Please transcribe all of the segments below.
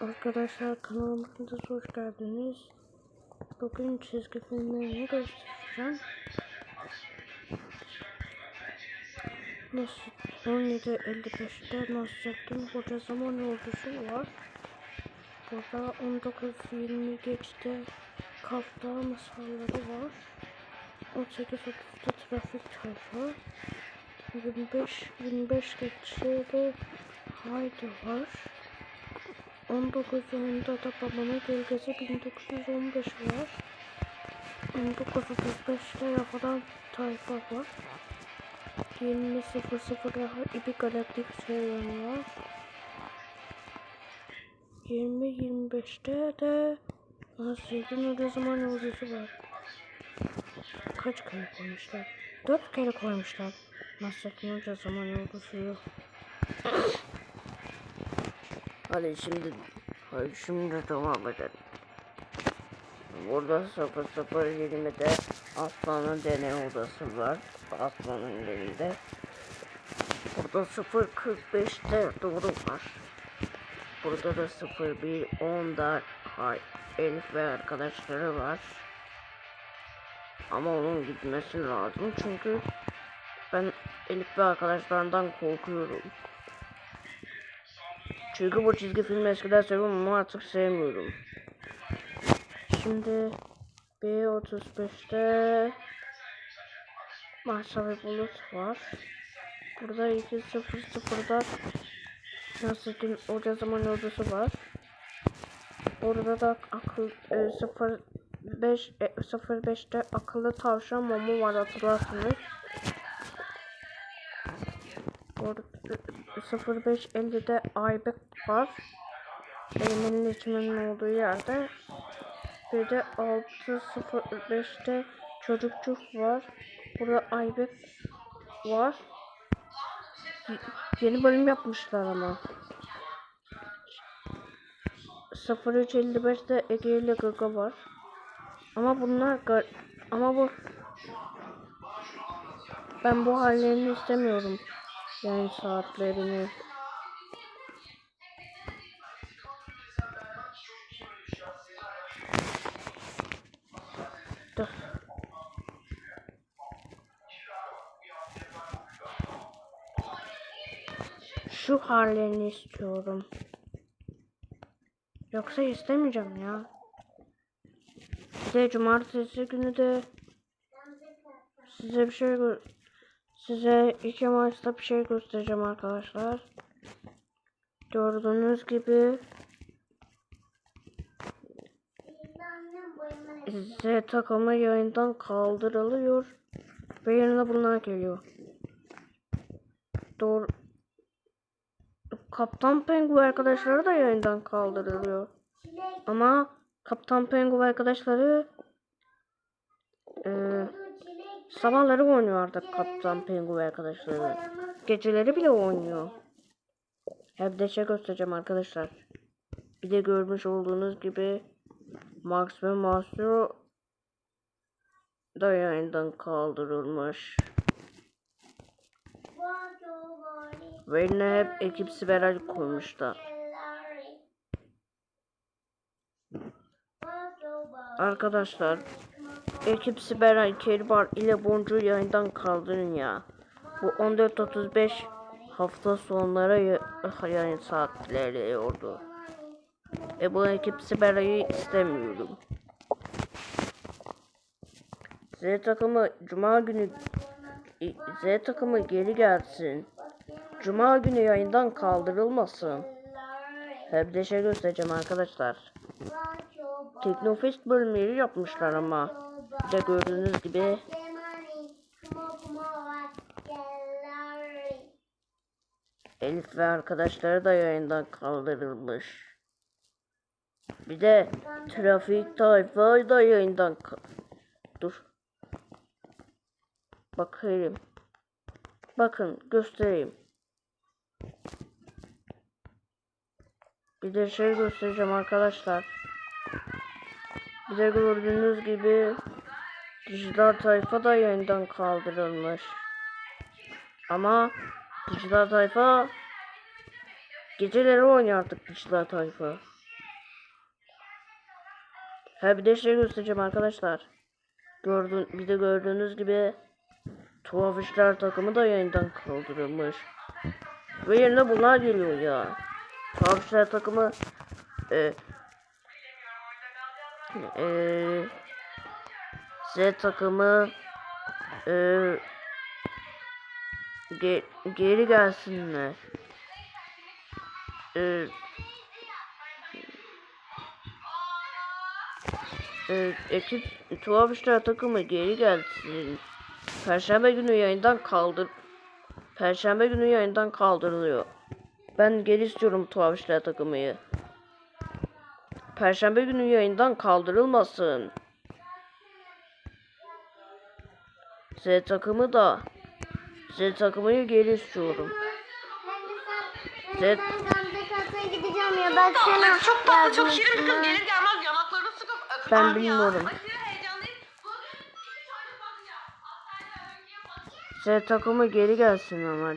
Arkadaşlar kanalımıza hoş geldiniz. Bugün çizgi filmlerini göstereceğim. Nasıl 17.55'te Nasrettin Hoca Zaman Yolcusu var. Burada 19.20 geçte Kafta masalları var. 18.30'da trafik tayfa. 25 25 geçte de Haydi var. 19 yılında da babamın gölgesi 1915 var. 1935'te yapılan tayfa var. 20.00'da İbi Galaktik serüveni var. 20.25'te de Nasrettin Hoca Zaman Yolcusu var. Kaç kere koymuşlar? 4 kere koymuşlar. Nasrettin Hoca Zaman Yolcusu'yu. Hadi şimdi hadi şimdi devam edelim. Burada 0020'de Aslan'ın deney odası var. Aslan'ın elinde. Burada 045'te doğru var. Burada da 0110'da hay Elif ve arkadaşları var. Ama onun gitmesi lazım çünkü ben Elif ve arkadaşlarından korkuyorum. Çünkü bu çizgi filmi eskiden seviyordum ama artık sevmiyorum. Şimdi B35'te Mahsa ve Bulut var. Burada 2.00'da Nasrettin Hoca Zaman Yolcusu var. Burada da akıl e, 05 e, 05'te akıllı tavşan Momo var hatırlarsınız. Orada 0550'de Aybek var. Elimin içmenin olduğu yerde. Bir de 605'te çocukçuk var. Burada Aybek var. Y- Yeni bölüm yapmışlar ama. 0355'te Ege ile Gaga var. Ama bunlar ama bu ben bu hallerini istemiyorum. Yani saatlerini. Dur. Şu hallerini istiyorum. Yoksa istemeyeceğim ya. Bir de cumartesi günü de size bir şey size iki maçta bir şey göstereceğim arkadaşlar. Gördüğünüz gibi Z takımı yayından kaldırılıyor ve yerine bunlar geliyor. Doğru. Kaptan Pengu arkadaşları da yayından kaldırılıyor. Ama Kaptan Pengu arkadaşları sabahları oynuyor artık Kaptan Pengu arkadaşları. Geceleri bile oynuyor. Hem de şey göstereceğim arkadaşlar. Bir de görmüş olduğunuz gibi Max ve Master da yayından kaldırılmış. Ve yine hep ekip Siberal koymuşlar. Arkadaşlar ekip Siberal Keribar ile Boncuğu yayından kaldırın ya. Bu 14.35 hafta sonlara ya- yayın saatleri oldu. Ve bu ekip Siberay'ı istemiyorum. Z takımı Cuma günü Z takımı geri gelsin. Cuma günü yayından kaldırılmasın. Hem de şey göstereceğim arkadaşlar. Teknofest bölümleri yapmışlar ama. Bir de gördüğünüz gibi Elif ve arkadaşları da yayından kaldırılmış. Bir de trafik tayfa da yayından Dur. Bakayım. Bakın göstereyim. Bir de şey göstereceğim arkadaşlar. Bir de gördüğünüz gibi dijital tayfa da yayından kaldırılmış. Ama dijital tayfa geceleri oynuyor artık dijital tayfa. Ha bir de şey göstereceğim arkadaşlar. Gördün, bir de gördüğünüz gibi tuhaf işler takımı da yayından kaldırılmış. Ve yerine bunlar geliyor ya. Tuhaf işler takımı e, e, Z takımı e, ge, geri gelsinler. E, e, ekip tuhaf işler takımı geri gelsin. Perşembe günü yayından kaldır. Perşembe günü yayından kaldırılıyor. Ben geri istiyorum tuhaf işler takımıyı. Perşembe günü yayından kaldırılmasın. Z takımı da Z takımıyı geri istiyorum. Z gideceğim ya. Ben sana Çok tatlı, çok şirin bir kız gelir gelmez yanaklarını sıkıp Ben bilmiyorum. Z takımı geri gelsin ama.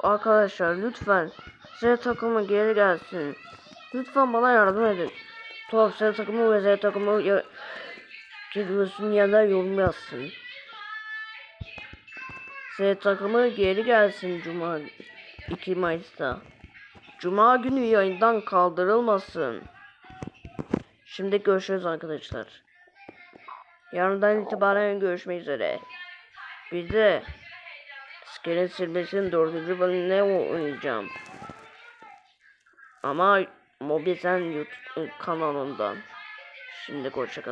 Arkadaşlar lütfen Z takımı geri gelsin. Lütfen bana yardım edin. Tuhaf Z takımı ve Z takımı ya videosunun yanına yorum yazsın. Z takımı geri gelsin Cuma 2 Mayıs'ta. Cuma günü yayından kaldırılmasın. Şimdi görüşürüz arkadaşlar. Yarından itibaren görüşmek üzere. Bir de İskelet Silmesi'nin dördüncü bölümüne oynayacağım. Ama Mobi Sen YouTube kanalından. Şimdi hoşçakalın.